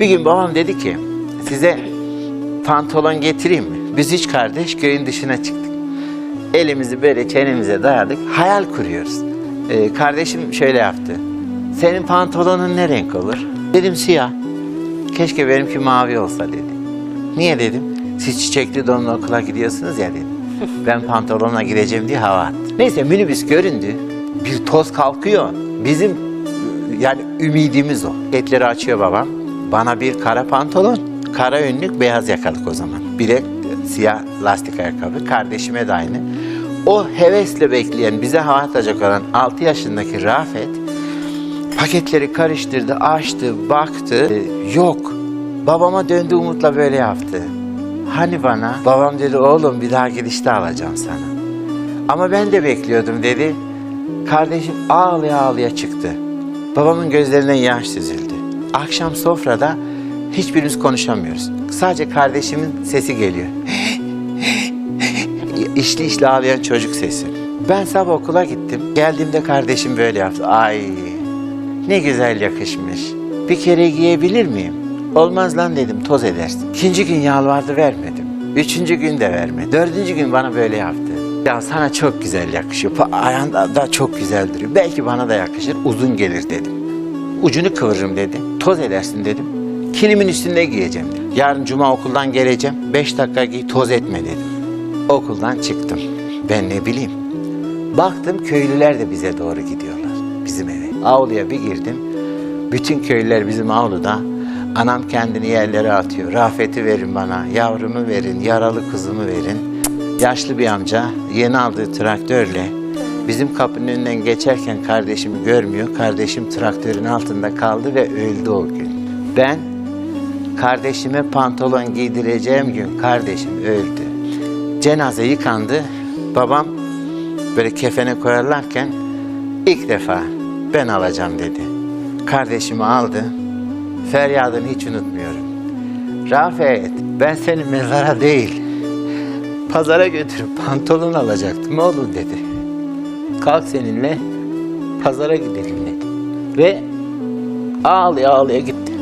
Bir gün babam dedi ki size pantolon getireyim mi? Biz üç kardeş köyün dışına çıktık. Elimizi böyle çenemize dayadık. Hayal kuruyoruz. Ee, kardeşim şöyle yaptı. Senin pantolonun ne renk olur? Dedim siyah. Keşke benimki mavi olsa dedi. Niye dedim? Siz çiçekli donla okula gidiyorsunuz ya dedim. Ben pantolonla gideceğim diye hava attı. Neyse minibüs göründü. Bir toz kalkıyor. Bizim yani ümidimiz o. Etleri açıyor babam. Bana bir kara pantolon, kara önlük, beyaz yakalık o zaman. Bir de siyah lastik ayakkabı. Kardeşime de aynı. O hevesle bekleyen, bize hava atacak olan 6 yaşındaki Rafet paketleri karıştırdı, açtı, baktı. Yok. Babama döndü umutla böyle yaptı. Hani bana? Babam dedi oğlum bir daha gidişte alacağım sana. Ama ben de bekliyordum dedi. Kardeşim ağlaya ağlaya çıktı. Babamın gözlerinden yaş süzüldü. Akşam sofrada hiçbirimiz konuşamıyoruz. Sadece kardeşimin sesi geliyor. İşli işli ağlayan çocuk sesi. Ben sabah okula gittim. Geldiğimde kardeşim böyle yaptı. Ay ne güzel yakışmış. Bir kere giyebilir miyim? Olmaz lan dedim toz edersin. İkinci gün yalvardı vermedim. Üçüncü gün de vermedi. Dördüncü gün bana böyle yaptı. Ya sana çok güzel yakışıyor. Ayağında da çok güzel duruyor. Belki bana da yakışır. Uzun gelir dedim. Ucunu kıvırırım dedi. Toz edersin dedim. Kilimin üstünde giyeceğim dedim. Yarın cuma okuldan geleceğim. Beş dakika giy toz etme dedim. Okuldan çıktım. Ben ne bileyim. Baktım köylüler de bize doğru gidiyorlar. Bizim eve. Avluya bir girdim. Bütün köylüler bizim avluda. Anam kendini yerlere atıyor. Rafeti verin bana, yavrumu verin, yaralı kızımı verin. Yaşlı bir amca yeni aldığı traktörle bizim kapının önünden geçerken kardeşimi görmüyor. Kardeşim traktörün altında kaldı ve öldü o gün. Ben kardeşime pantolon giydireceğim gün kardeşim öldü. Cenaze yıkandı. Babam böyle kefene koyarlarken ilk defa ben alacağım dedi. Kardeşimi aldı. Feryadını hiç unutmuyorum. Rafet ben seni mezara değil pazara götürüp pantolon alacaktım oğlum dedi. Kalk seninle pazara gidelim dedi. Ve ağlaya ağlaya gitti.